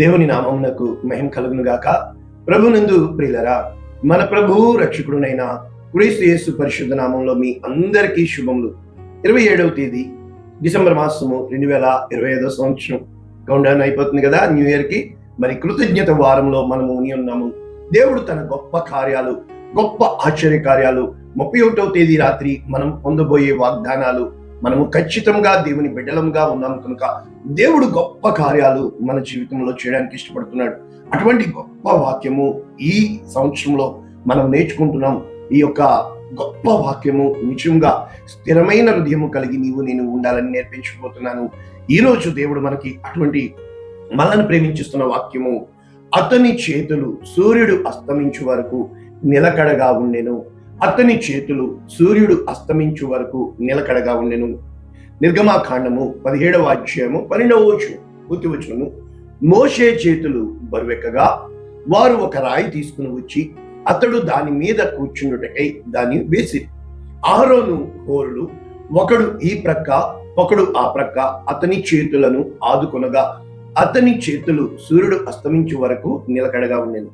దేవుని నామమునకు మహిమ కలుగును గాక. ప్రభునందు ప్రియులరా మన ప్రభువు రక్షకుడునైన క్రీస్తు యేసు పరిశుద్ధ నామంలో మీ అందరికీ శుభములు. ఇరవై ఏడవ తేదీ డిసెంబర్ మాసము రెండు వేల ఇరవై ఐదో సంవత్సరం. కౌండౌన్ అయిపోతుంది కదా న్యూ ఇయర్కి మరి కృతజ్ఞత వారంలో మనము ఉని ఉన్నాము. దేవుడు తన గొప్ప కార్యాలు గొప్ప ఆశ్చర్య కార్యాలు ముప్పై ఒకటవ తేదీ రాత్రి మనం పొందబోయే వాగ్దానాలు మనము ఖచ్చితంగా దేవుని బిడ్డలంగా ఉన్నాం కనుక దేవుడు గొప్ప కార్యాలు మన జీవితంలో చేయడానికి ఇష్టపడుతున్నాడు. అటువంటి గొప్ప వాక్యము ఈ సంవత్సరంలో మనం నేర్చుకుంటున్నాం. ఈ యొక్క గొప్ప వాక్యము నిజంగా స్థిరమైన హృదయము కలిగి నీవు నేను ఉండాలని నేర్పించబోతున్నాను. ఈ రోజు దేవుడు మనకి అటువంటి మనల్ని ప్రేమించిస్తున్న వాక్యము అతని చేతులు సూర్యుడు అస్తమించు వరకు నిలకడగా ఉండెను. అతని చేతులు సూర్యుడు అస్తమించు వరకు నిలకడగా ఉండెను. నిర్గమాకాండము పదిహేడవ అధ్యాయము పన్నెండవ పూర్తి వచనము. మోషే చేతులు బరువెక్కగా వారు ఒక రాయి తీసుకుని వచ్చి అతడు దాని మీద కూర్చుండుటకై దాన్ని వేసి ఆరోను హోరులు ఒకడు ఈ ప్రక్క ఒకడు ఆ ప్రక్క అతని చేతులను ఆదుకొనగా అతని చేతులు సూర్యుడు అస్తమించే వరకు నిలకడగా ఉండేది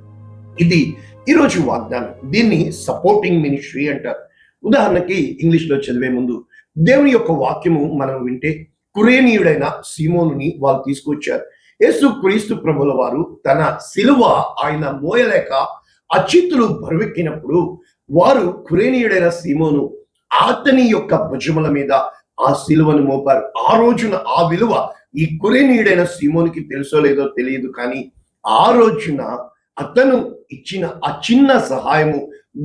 ఇది ఈరోజు వాగ్దానం. దీన్ని సపోర్టింగ్ మినిస్ట్రీ అంటారు. ఉదాహరణకి ఇంగ్లీష్లో చదివే ముందు దేవుని యొక్క వాక్యము మనం వింటే కురేనీయుడైన సీమోనుని వాళ్ళు తీసుకొచ్చారు. యేసు క్రీస్తు ప్రభుల వారు తన సిలువ ఆయన మోయలేక అచిత్తులు బరువెక్కినప్పుడు వారు కురేనీయుడైన సీమోను అతని యొక్క భుజముల మీద ఆ సిలువను మోపారు. ఆ రోజున ఆ విలువ ఈ కురేనీయుడైన సీమోనికి తెలుసో లేదో తెలియదు కానీ ఆ రోజున అతను ఇచ్చిన ఆ చిన్న సహాయము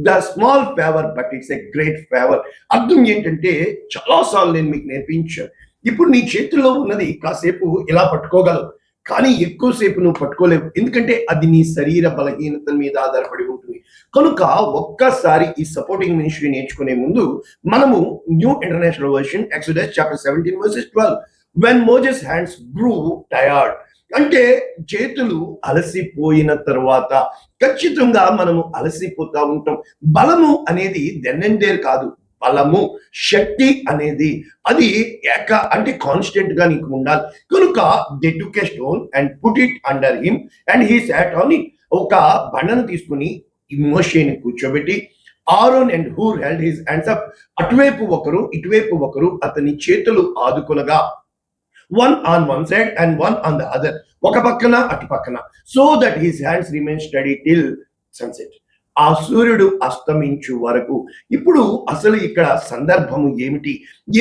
the small favour but it's a great favour అర్థం ఏంటంటే చాలాసార్లు నేను మీకు నేర్పించాను ఇప్పుడు నీ చేతుల్లో ఉన్నది కాసేపు ఇలా పట్టుకోగలవు కానీ ఎక్కువసేపు నువ్వు పట్టుకోలేవు. ఎందుకంటే అది నీ శరీర బలహీనత మీద ఆధారపడి ఉంటుంది. కనుక ఒక్కసారి ఈ సపోర్టింగ్ మినిస్ట్రీ నేర్చుకునే ముందు మనము new international version Exodus chapter seventeen verses twelve when Moses hands grew tired అంటే చేతులు అలసిపోయిన తర్వాత ఖచ్చితంగా మనము అలసిపోతా ఉంటాం. బలము అనేది దెన్నెండేర్ కాదు. బలము శక్తి అనేది అది ఏక అంటే కాన్స్టెంట్గా నీకు ఉండాలి. కనుక they took stone and put it under him and he sat on it ఒక బండను తీసుకుని మోషేని కూర్చోబెట్టి Aaron and Hur held his hands up. అటువైపు ఒకరు ఇటువైపు ఒకరు అతని చేతులు ఆదుకునగా one on one side and one on the other ఒక పక్కన అటు పక్కన. So that his hands remain steady till sunset ఆ సూర్యుడు అస్తమించు వరకు. ఇప్పుడు అసలు ఇక్కడ సందర్భము ఏమిటి?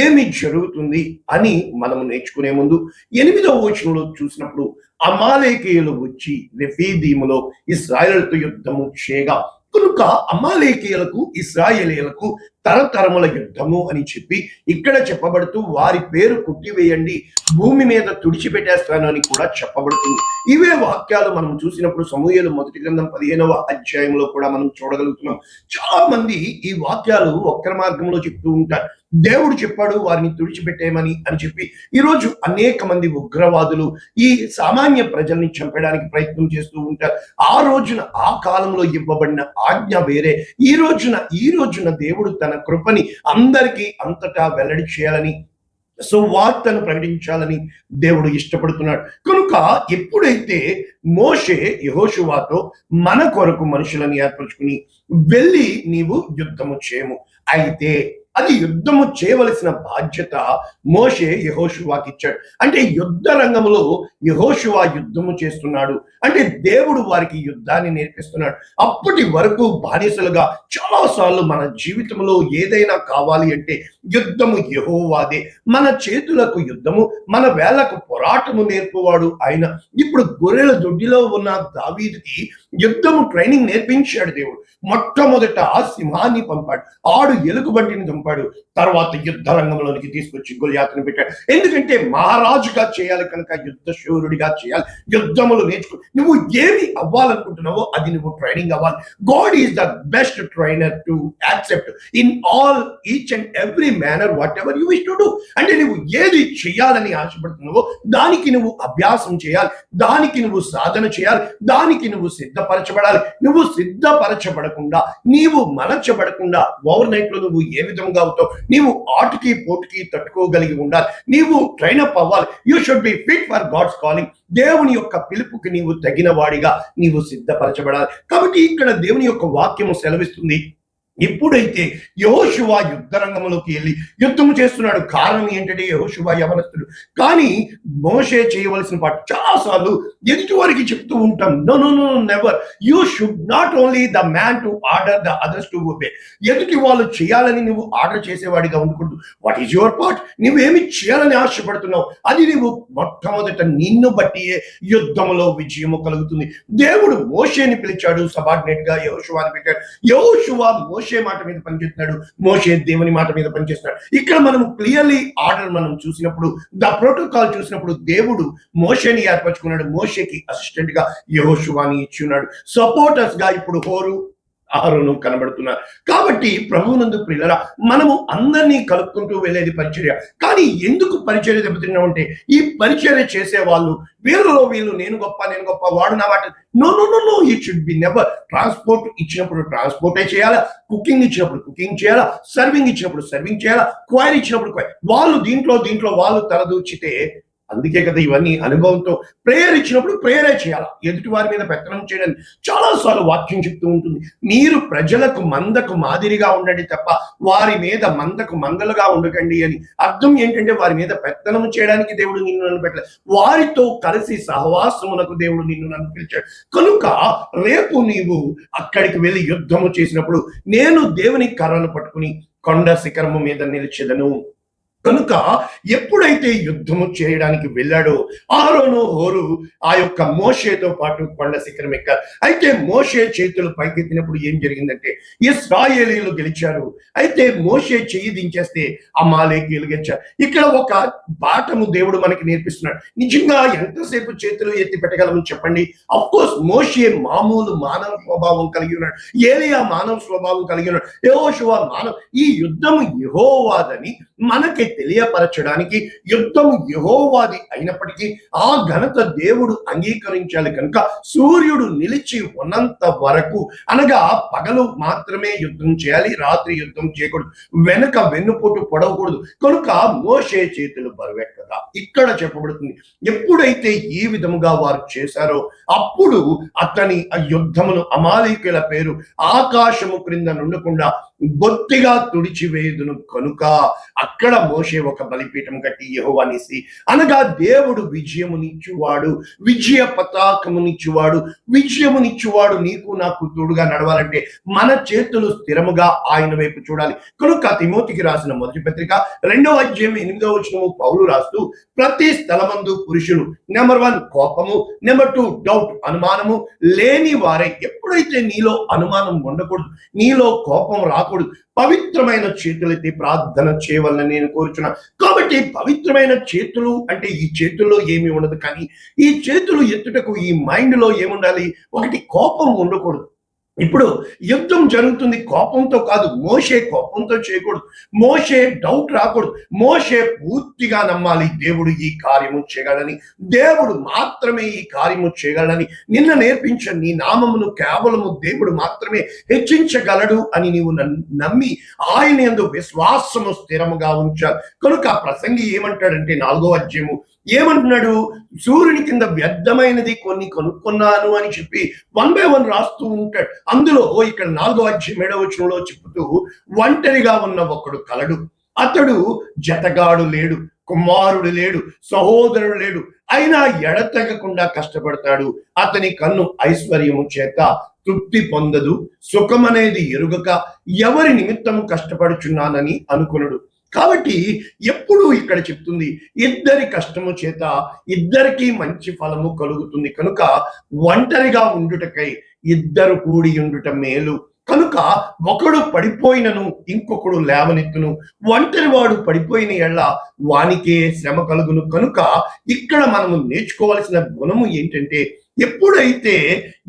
ఏమి జరుగుతుంది అని మనము నేర్చుకునే ముందు ఎనిమిదవ వచనంలో చూసినప్పుడు అమాలేకీయులు వచ్చి రెఫీదీములో ఇస్రాయల్తో యుద్ధము చేయగా కనుక అమాలేకీయులకు ఇస్రాయేలీలకు తరతరముల యుద్ధము అని చెప్పి ఇక్కడ చెప్పబడుతూ వారి పేరు కుట్టివేయండి భూమి మీద తుడిచిపెట్టేస్తాను అని కూడా చెప్పబడుతుంది. ఇవే వాక్యాలు మనం చూసినప్పుడు సమూహలు మొదటి గ్రంథం పదిహేనవ అధ్యాయంలో కూడా మనం చూడగలుగుతున్నాం. చాలా మంది ఈ వాక్యాలు వక్ర మార్గంలో చెప్తూ ఉంటారు. దేవుడు చెప్పాడు వారిని తుడిచిపెట్టేయమని అని చెప్పి. ఈరోజు అనేక మంది ఉగ్రవాదులు ఈ సామాన్య ప్రజల్ని చంపడానికి ప్రయత్నం చేస్తూ ఉంటారు. ఆ రోజున ఆ కాలంలో ఇవ్వబడిన ఆజ్ఞ వేరే. ఈ రోజున ఈ రోజున దేవుడు తన కృపని అందరికీ అంతటా వెల్లడి చేయాలని సువార్తను ప్రకటించాలని దేవుడు ఇష్టపడుతున్నాడు. కనుక ఎప్పుడైతే మోషే యహోషువాతో మన కొరకు మనుషులను ఏర్పరచుకుని వెళ్ళి నీవు యుద్ధము చేయము అయితే అది యుద్ధము చేయవలసిన బాధ్యత మోషే యహోషువాకి ఇచ్చాడు అంటే యుద్ధ రంగంలో యహోషువా యుద్ధము చేస్తున్నాడు. అంటే దేవుడు వారికి యుద్ధాన్ని నేర్పిస్తున్నాడు. అప్పటి వరకు బానిసలుగా చాలా సార్లు మన జీవితంలో ఏదైనా కావాలి అంటే యుద్ధము యహోవాదే. మన చేతులకు యుద్ధము మన వేళ్ళకు పోరాటము నేర్పువాడు ఆయన. ఇప్పుడు గొర్రెల దొడ్డిలో ఉన్న దావీదికి యుద్ధము ట్రైనింగ్ నేర్పించాడు దేవుడు. మొట్టమొదట సింహాన్ని పంపాడు. ఆడు ఎలుగుబంటిని చంపాడు తర్వాత యుద్ధ రంగంలోనికి తీసుకొచ్చి గుల్యాతను పెట్టాడు. ఎందుకంటే మహారాజుగా చేయాలి కనుక యుద్ధ శూరుడిగా చేయాలి. యుద్ధములు నేర్చుకో నువ్వు ఏమి అవ్వాలనుకుంటున్నావో అది నువ్వు ట్రైనింగ్ అవ్వాలి. God is the best trainer to accept in all each and every manner whatever you wish to do. అంటే నువ్వు ఏది చేయాలని ఆశపడుతున్నావో దానికి నువ్వు అభ్యాసం చేయాలి. దానికి నువ్వు సాధన చేయాలి. దానికి నువ్వు సిద్ధపరచబడాలి. నువ్వు సిద్ధపరచబడకుండా నీవు మలచబడకుండా ఓవర్ నైట్లో నువ్వు ఏ విధంగా విధంగా అవుతావు నీవు ఆటుకి పోటుకి తట్టుకోగలిగి ఉండాలి. నీవు ట్రైన్ అప్ అవ్వాలి. You should be fit for God's calling దేవుని యొక్క పిలుపుకి నీవు తగిన వాడిగా నీవు సిద్ధపరచబడాలి. కాబట్టి ఇక్కడ దేవుని యొక్క వాక్యము సెలవిస్తుంది. ఎప్పుడైతే యహోశివ యుద్ధ రంగంలోకి వెళ్ళి యుద్ధము చేస్తున్నాడు. కారణం ఏంటంటే యహోశివ యవనస్తుడు. కానీ మోషే చేయవలసిన పాటు చాలాసార్లు ఎదుటి వారికి చెప్తూ ఉంటాం. No no no never you should not only the man to order the others to obey ఎదుటి వాళ్ళు చేయాలని నువ్వు ఆర్డర్ చేసేవాడిగా ఉండకూడదు. వాట్ ఈస్ యువర్ పార్ట్ నువ్వేమి చేయాలని ఆశపడుతున్నావు? అది నువ్వు మొట్టమొదట నిన్ను బట్టియే యుద్ధములో విజయము కలుగుతుంది. దేవుడు మోషేని పిలిచాడు. సబార్డినేట్గా యహోశివాని పెట్టాడు యహోశివ మోష మాట మీద పనిచేస్తున్నాడు. మోషే దేవుని మాట మీద పనిచేస్తున్నాడు. ఇక్కడ మనం క్లియర్లీ ఆర్డర్ మనం చూసినప్పుడు ద ప్రోటోకాల్ చూసినప్పుడు దేవుడు మోషేని ఏర్పరచుకున్నాడు. మోషేకి అసిస్టెంట్గా యహోశువాని ఇచ్చి ఉన్నాడు. సపోర్టర్స్గా ఇప్పుడు హోరు ఆరును కనబడుతున్నారు కాబట్టి ప్రభువునందు ప్రియులరా మనము అందరినీ కలుపుకుంటూ వెళ్ళేది పరిచర్య. కానీ ఎందుకు పరిచర్య దెబ్బతిన్నా అంటే ఈ పరిచర్య చేసే వాళ్ళు వీళ్ళలో వీళ్ళు నేను గొప్ప నేను గొప్ప వాడు నా వాటి. No no no no it should be never transport ఇచ్చినప్పుడు ట్రాన్స్పోర్టే చేయాలా? కుకింగ్ ఇచ్చినప్పుడు కుకింగ్ చేయాలా? సర్వింగ్ ఇచ్చినప్పుడు సర్వింగ్ చేయాలా? క్వైర్ ఇచ్చినప్పుడు క్వైర్ వాళ్ళు దీంట్లో దీంట్లో వాళ్ళు తలదూచితే అందుకే కదా ఇవన్నీ అనుభవంతో ప్రేయర్ ఇచ్చినప్పుడు ప్రేయరే చేయాలి? ఎదుటి వారి మీద పెత్తనం చేయడం చాలా సార్లు వాక్యం చెప్తూ ఉంటుంది. మీరు ప్రజలకు మందకు మాదిరిగా ఉండండి తప్ప వారి మీద మందకు మందలుగా ఉండకండి అని. అర్థం ఏంటంటే వారి మీద పెత్తనం చేయడానికి దేవుడు నిన్ను నన్ను పెట్టలేదు వారితో కలిసి సహవాసమునకు దేవుడు నిన్ను నన్ను పిలిచాడు. కనుక రేపు నీవు అక్కడికి వెళ్ళి యుద్ధము చేసినప్పుడు నేను దేవుని కర్రను పట్టుకుని కొండ శిఖరము మీద నిలిచెదను. కనుక ఎప్పుడైతే యుద్ధము చేయడానికి వెళ్ళాడో ఆరోను హోరు ఆ యొక్క మోషేతో పాటు కొండ శిఖరం ఎక్కారు. అయితే మోషే చేతులు పైకెత్తినప్పుడు ఏం జరిగిందంటే ఇస్రాయేలీలు గెలిచారు. అయితే మోషే చెయ్యి దించేస్తే అమాలేకీలు గెలిచారు. ఇక్కడ ఒక బాటము దేవుడు మనకి నేర్పిస్తున్నాడు. నిజంగా ఎంతసేపు చేతులు ఎత్తి పెట్టగలమని చెప్పండి. అఫ్ కోర్స్ మోషే మామూలు మానవ స్వభావం కలిగి ఉన్నాడు. ఏలియా మానవ స్వభావం కలిగి ఉన్నాడు. యెహోషువ మానవ ఈ యుద్ధము యహోవాదని మనకి తెలియపరచడానికి యుద్ధం యహోవాది అయినప్పటికీ ఆ ఘనత దేవుడు అంగీకరించాలి కనుక సూర్యుడు నిలిచి ఉన్నంత వరకు అనగా పగలు మాత్రమే యుద్ధం చేయాలి రాత్రి యుద్ధం చేయకూడదు వెనక వెన్నుపోటు పొడవకూడదు. కనుక మోషే చేతులు బరువెక్కగా ఇక్కడ చెప్పబడుతుంది ఎప్పుడైతే ఈ విధముగా వారు చేశారో అప్పుడు అతని ఆ యుద్ధమును అమాలీకుల పేరు ఆకాశము క్రింద నుండకుండా బొత్తిగా తుడిచివేదును కనుక అక్కడ మోసే ఒక బలిపీఠం కట్టి యెహోవానిసి అనగా దేవుడు విజయమునిచ్చువాడు విజయ పతాకమునిచ్చువాడు విజయమునిచ్చువాడు నీకు నాకు తోడుగా నడవాలంటే మన చేతులు స్థిరముగా ఆయన వైపు చూడాలి. కనుక తిమోతికి రాసిన మొదటి పత్రిక రెండవ అధ్యాయం ఎనిమిదవ వచనము పౌలు రాస్తూ ప్రతి స్థలమందు పురుషులు నెంబర్ వన్ కోపము నెంబర్ టూ డౌట్ అనుమానము లేని వారే ఎప్పుడైతే నీలో అనుమానం ఉండకూడదు నీలో కోపం రాకూడదు పవిత్రమైన చేతులైతే ప్రార్థన చేయవలని నేను కోరుచున్నా. కాబట్టి పవిత్రమైన చేతులు అంటే ఈ చేతుల్లో ఏమీ ఉండదు కానీ ఈ చేతులు ఎత్తుటకు ఈ మైండ్లో ఏముండాలి? ఒకటి కోపం ఉండకూడదు. ఇప్పుడు యుద్ధం జరుగుతుంది కోపంతో కాదు మోషే కోపంతో చేయకూడదు. మోషే డౌట్ రాకూడదు. మోషే పూర్తిగా నమ్మాలి దేవుడు ఈ కార్యము చేయగలని దేవుడు మాత్రమే ఈ కార్యము చేయగలని నిన్న నేర్పించిన నీ నామమును కేవలము దేవుడు మాత్రమే హెచ్చించగలడు అని నీవు నమ్మి ఆయన యందు విశ్వాసము స్థిరముగా ఉంచాలి. కనుక ఆ ప్రసంగి ఏమంటాడంటే నాలుగో అధ్యయము ఏమంటున్నాడు? సూర్యుని కింద వ్యర్థమైనది కొన్ని కనుక్కున్నాను అని చెప్పి వన్ బై వన్ రాస్తూ ఉంటాడు. అందులో ఇక్కడ నాలుగో అధ్యయం ఏడవచనంలో చెబుతూ ఒంటరిగా ఉన్న ఒకడు కలడు. అతడు జతగాడు లేడు కుమారుడు లేడు సహోదరుడు లేడు. అయినా ఎడతెగకుండా కష్టపడతాడు. అతని కన్ను ఐశ్వర్యము చేత తృప్తి పొందదు. సుఖమనేది ఎరుగక ఎవరి నిమిత్తము కష్టపడుచున్నానని అనుకునుడు. కాబట్టి ఎప్పుడు ఇక్కడ చెప్తుంది ఇద్దరి కష్టము చేత ఇద్దరికి మంచి ఫలము కలుగుతుంది. కనుక ఒంటరిగా ఉండుటకై ఇద్దరు కూడి ఉండుట మేలు. కనుక ఒకడు పడిపోయినను ఇంకొకడు లేవనెత్తును. ఒంటరి వాడు పడిపోయిన ఎళ్ళ వానికే శ్రమ కలుగును. కనుక ఇక్కడ మనము నేర్చుకోవాల్సిన గుణము ఏంటంటే ఎప్పుడైతే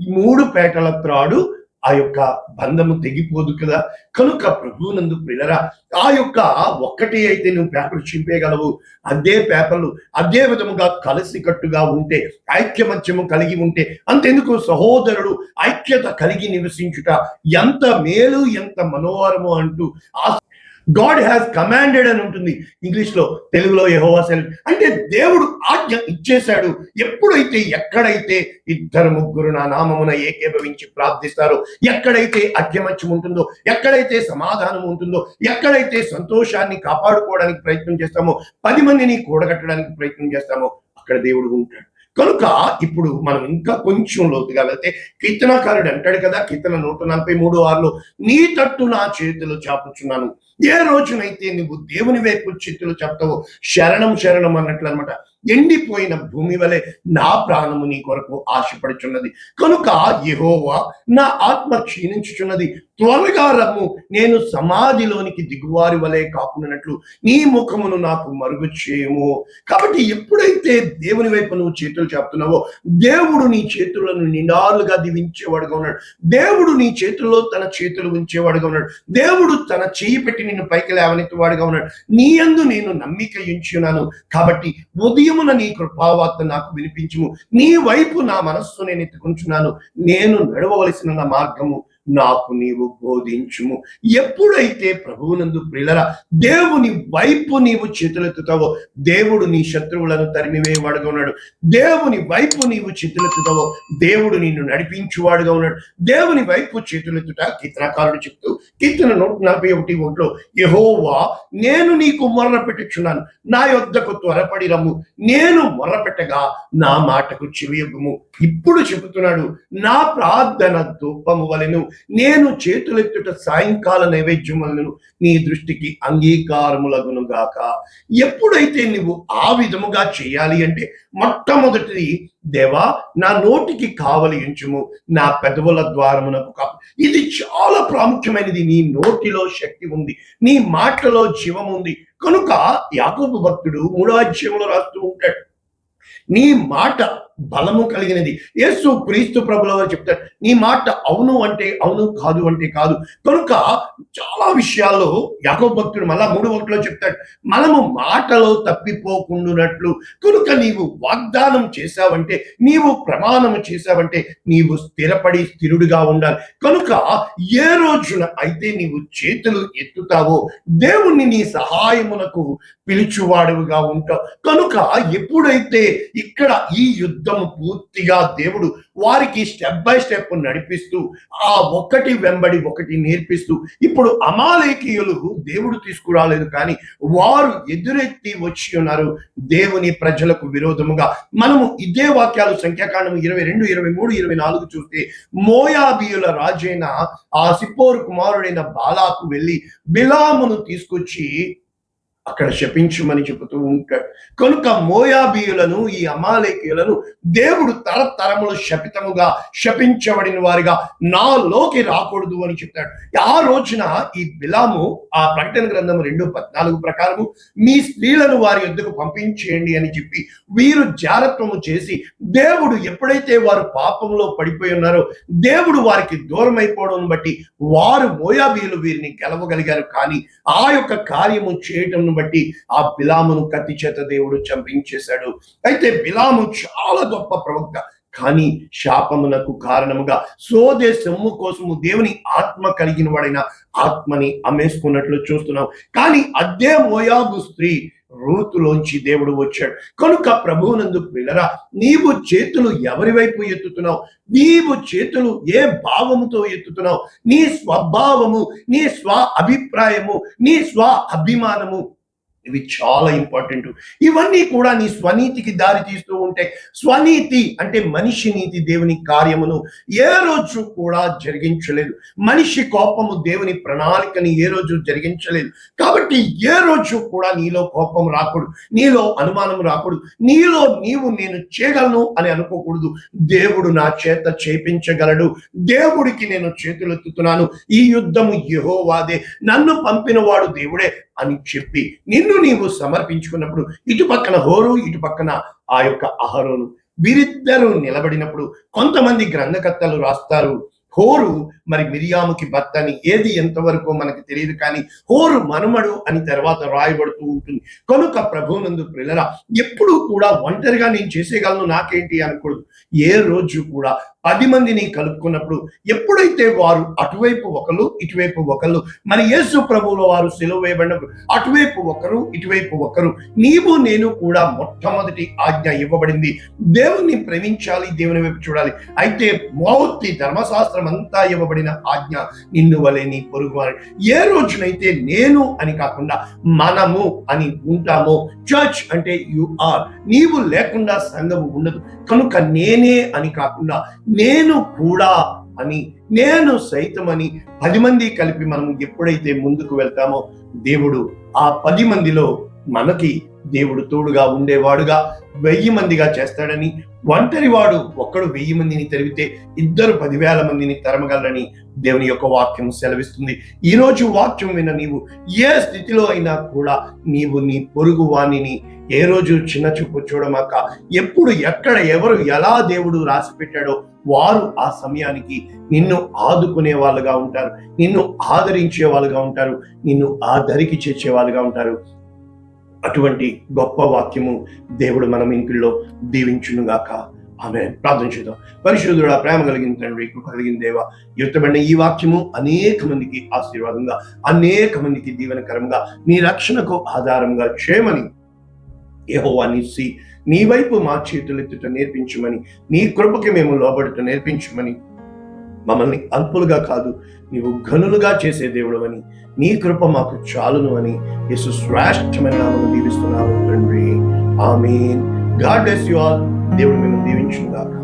మూడు పేటల త్రాడు ఆ యొక్క బంధము తెగిపోదు కదా. కనుక ప్రభువునందు ప్రిలరా ఆ యొక్క ఒక్కటి అయితే నువ్వు పేపర్ చింపేయగలవు. అదే పేపర్లు అదే విధముగా కలిసి కట్టుగా ఉంటే ఐక్యమత్యము కలిగి ఉంటే అంతెందుకు సహోదరుడు ఐక్యత కలిగి నివసించుట ఎంత మేలు ఎంత మనోహరము అంటూ ఆ గాడ్ హ్యాస్ కమాండెడ్ అని ఉంటుంది. ఇంగ్లీష్లో తెలుగులో యహోవా సెల్ అంటే దేవుడు ఆజ్ఞ ఇచ్చేశాడు. ఎప్పుడైతే ఎక్కడైతే ఇద్దరు ముగ్గురు నా నామమున ఏకీభవించి ప్రార్థిస్తారో ఎక్కడైతే అధ్యమత్యం ఉంటుందో ఎక్కడైతే సమాధానం ఉంటుందో ఎక్కడైతే సంతోషాన్ని కాపాడుకోవడానికి ప్రయత్నం చేస్తామో పది మందిని కూడగట్టడానికి ప్రయత్నం చేస్తామో అక్కడ దేవుడు ఉంటాడు. కనుక ఇప్పుడు మనం ఇంకా కొంచెం లోతుగా వెళ్తే కీర్తనాకారుడు అంటాడు కదా కీర్తన నూట నలభై మూడు ఆరులో నీ తట్టు నా చేతిలో చాపుచున్నాను ఏ రోజునైతే నువ్వు దేవుని వైపు చిత్తులు చెప్తావో శరణం శరణం అన్నట్లు అనమాట ఎండిపోయిన భూమి వలె నా ప్రాణము నీ కొరకు ఆశపడుచున్నది. కనుక యహోవా నా ఆత్మ క్షీణించుచున్నది. త్వరగా రమ్ము. నేను సమాధిలోనికి దిగువారి వలె కాకున్నట్లు నీ ముఖమును నాకు మరుగు చేయము కాబట్టి ఎప్పుడైతే దేవుని వైపు నువ్వు చేతులు చెప్తున్నావో దేవుడు నీ చేతులను నిండాలుగా దీవించేవాడుగా ఉన్నాడు. దేవుడు నీ చేతుల్లో తన చేతులు ఉంచేవాడుగా ఉన్నాడు. దేవుడు తన చేయి పెట్టి నిన్ను పైకి లేవనెత్తువాడుగా ఉన్నాడు. నీ యందు నేను నమ్మిక ఉంచున్నాను కాబట్టి ఉదయమున నీ కృపావార్త నాకు వినిపించుము. నీ వైపు నా మనస్సు నేను ఎత్తుకుంటున్నాను నేను నడవవలసిన నా మార్గము నాకు నీవు బోధించుము. ఎప్పుడైతే ప్రభువునందు ప్రిలరా దేవుని వైపు నీవు చేతులెత్తుతావో దేవుడు నీ శత్రువులను తరిమివేవాడుగా ఉన్నాడు. దేవుని వైపు నీవు చేతులెత్తుతావో దేవుడు నిన్ను నడిపించువాడుగా ఉన్నాడు. దేవుని వైపు చేతులెత్తుట కీర్తనకారుడు చెప్తూ కీర్తన నూట నలభై ఒకటి ఒంట్లో యహోవా నేను నీకు మొర్ర పెట్టుచున్నాను. నా యొద్దకు త్వరపడి రమ్ము నేను మొర్ర పెట్టగా నా మాటకు చెవియొగ్గుము. ఇప్పుడు చెబుతున్నాడు నా ప్రార్థన ధూపము వలెను. నేను చేతులెత్తుట సాయంకాల నైవేద్యములను నీ దృష్టికి అంగీకారములగును గాక. ఎప్పుడైతే నువ్వు ఆ విధముగా చేయాలి అంటే మొట్టమొదటిది దేవా నా నోటికి కావలి ఉంచుము నా పెదవుల ద్వారమునకు కా ఇది చాలా ప్రాముఖ్యమైనది. నీ నోటిలో శక్తి ఉంది నీ మాటలో జీవం ఉంది. కనుక యాకోబు భక్తుడు మూడో అధ్యయంలో రాస్తూ ఉంటాడు. నీ మాట బలము కలిగినది. యేసు క్రీస్తు ప్రభుల వారు చెప్తారు నీ మాట అవును అంటే అవును కాదు అంటే కాదు. కనుక చాలా విషయాల్లో యాకో భక్తుడు మళ్ళా మూడు ఒకటిలో చెప్తాడు మనము మాటలో తప్పిపోకుండునట్లు. కనుక నీవు వాగ్దానం చేశావంటే నీవు ప్రమాణము చేశావంటే నీవు స్థిరపడి స్థిరుడిగా ఉండాలి. కనుక ఏ రోజున అయితే నీవు చేతులు ఎత్తుతావో దేవుణ్ణి నీ సహాయమునకు పిలుచువాడుగా ఉంటావు. కనుక ఎప్పుడైతే ఇక్కడ ఈ యుద్ధము పూర్తిగా దేవుడు వారికి స్టెప్ బై స్టెప్ నడిపిస్తూ ఆ ఒక్కటి వెంబడి ఒకటి నేర్పిస్తూ ఇప్పుడు అమాలేకీయులు దేవుడు తీసుకురాలేదు కానీ వారు ఎదురెత్తి వచ్చి ఉన్నారు దేవుని ప్రజలకు విరోధముగా. మనము ఇదే వాక్యాలు సంఖ్యాకాండం ఇరవై రెండు ఇరవై మూడు ఇరవై నాలుగు చూస్తే మోయాబియుల రాజైన ఆ సిప్పోరు కుమారుడైన బాలాకు వెళ్ళి బిలామును తీసుకొచ్చి అక్కడ శపించుమని చెబుతూ ఉంటాడు. కనుక మోయాబీయులను ఈ అమాలేకీయులను దేవుడు తరతరములు శపితముగా శపించబడిన వారిగా నాలోకి రాకూడదు అని చెప్తాడు. ఆ రోజున ఈ బిలాము ఆ ప్రకటన గ్రంథం రెండు పద్నాలుగు ప్రకారము మీ స్త్రీలను వారి యొద్దకు పంపించేయండి అని చెప్పి వీరు జారత్వము చేసి దేవుడు ఎప్పుడైతే వారు పాపంలో పడిపోయి ఉన్నారో దేవుడు వారికి దూరం అయిపోవడం బట్టి వారు మోయాబీయులు వీరిని గెలవగలిగారు. కానీ ఆ యొక్క కార్యము చేయటం బట్టి ఆ బిలామును కత్తి చేత దేవుడు చంపించేశాడు. అయితే బిలాము చాలా గొప్ప ప్రవక్త. కానీ శాపమునకు కారణముగా సోదే సొమ్ము కోసము దేవుని ఆత్మ కలిగిన వాడైన ఆత్మని అమ్మేసుకున్నట్లు చూస్తున్నాం. కానీ అదే మోయాబు స్త్రీ రూతులోంచి దేవుడు వచ్చాడు. కనుక ప్రభువునందు పిల్లరా నీవు చేతులు ఎవరి వైపు ఎత్తుతున్నావు? నీవు చేతులు ఏ భావముతో ఎత్తుతున్నావు? నీ స్వభావము నీ స్వ అభిప్రాయము నీ స్వ అభిమానము ఇవి చాలా ఇంపార్టెంట్ ఇవన్నీ కూడా నీ స్వనీతికి దారి తీస్తూ ఉంటే స్వనీతి అంటే మనిషి నీతి దేవుని కార్యమును ఏ రోజు కూడా జరిగించలేదు. మనిషి కోపము దేవుని ప్రణాళికని ఏ రోజు జరిగించలేదు. కాబట్టి ఏ రోజు కూడా నీలో కోపం రాకూడదు. నీలో అనుమానం రాకూడదు. నీలో నీవు నేను చేయగలను అని అనుకోకూడదు. దేవుడు నా చేత చేపించగలడు. దేవుడికి నేను చేతులెత్తుతున్నాను. ఈ యుద్ధము యహోవాదే. నన్ను పంపినవాడు దేవుడే. అని చెప్పి నిన్ను నీవు సమర్పించుకున్నప్పుడు ఇటు పక్కన హోరు ఇటు పక్కన ఆ యొక్క అహరోను వీరిద్దరూ నిలబడినప్పుడు కొంతమంది గ్రంథకర్తలు రాస్తారు. హోరు మరి మిరియాముకి భర్త అని ఏది ఎంతవరకు మనకి తెలియదు కానీ హోరు మనుమడు అని తర్వాత రాయబడుతూ ఉంటుంది. కనుక ప్రభువునందు ప్రిల్లరా ఎప్పుడూ కూడా ఒంటరిగా నేను చేసేయగలను నాకేంటి అనకూడదు. ఏ రోజు కూడా పది మందిని కలుపుకున్నప్పుడు ఎప్పుడైతే వారు అటువైపు ఒకరు ఇటువైపు ఒకరు మరి యేసు ప్రభువులో వారు సెలవు వేయబడినప్పుడు అటువైపు ఒకరు ఇటువైపు ఒకరు నీవు నేను కూడా మొట్టమొదటి ఆజ్ఞ ఇవ్వబడింది. దేవుణ్ణి ప్రేమించాలి దేవుని వైపు చూడాలి. అయితే మౌతి ధర్మశాస్త్రం అంతా ఇవ్వబడిన ఆజ్ఞ నిన్ను వలె నీ పొరుగు ఏ రోజునైతే నేను అని కాకుండా మనము అని ఉంటామో చర్చ్ అంటే యు ఆర్ నీవు లేకుండా సంఘము ఉండదు. కనుక నేనే అని కాకుండా నేను కూడా అని నేను సైతమని పది మంది కలిపి మనం ఎప్పుడైతే ముందుకు వెళ్తామో దేవుడు ఆ పది మందిలో మనకి దేవుడు తోడుగా ఉండేవాడుగా వెయ్యి మందిగా చేస్తాడని ఒంటరి వాడు ఒక్కడు వెయ్యి మందిని తెరివితే ఇద్దరు పదివేల మందిని తరమగలరని దేవుని యొక్క వాక్యం సెలవిస్తుంది. ఈ రోజు వాక్యం విన్న నీవు ఏ స్థితిలో అయినా కూడా నీవు నీ పొరుగు వాణిని ఏ రోజు చిన్న చూపు చూడమాక ఎప్పుడు ఎక్కడ ఎవరు ఎలా దేవుడు రాసి పెట్టాడో వారు ఆ సమయానికి నిన్ను ఆదుకునే వాళ్ళుగా ఉంటారు. నిన్ను ఆదరించే వాళ్ళుగా ఉంటారు. నిన్ను ఆ దరికి చేర్చే వాళ్ళుగా ఉంటారు. అటువంటి గొప్ప వాక్యము దేవుడు మన ఇంటిలో దీవించునుగాక. ఆమె ప్రార్థన చేద్దాం. పరిశుద్ధుడు ప్రేమ కలిగిన తండ్రి కృప కలిగిన దేవ యుద్ధమైన ఈ వాక్యము అనేక మందికి ఆశీర్వాదంగా అనేక మందికి దీవెనకరంగా నీ రక్షణకు ఆధారంగా చేయమని యెహోవా నిస్సి నీ వైపు మా చేతులెత్తుట నేర్పించమని నీ కృపకి మేము లోబడుట నేర్పించమని మమ్మల్ని అల్పులుగా కాదు నీవు ఘనులుగా చేసే దేవుడు అని నీ కృప మాకు చాలును అని యేసు శ్రేష్టమైన నామను దీవిస్తున్నాము తండ్రి. ఆమీన్. God bless you all. దేవుడు మేము దీవించుగాక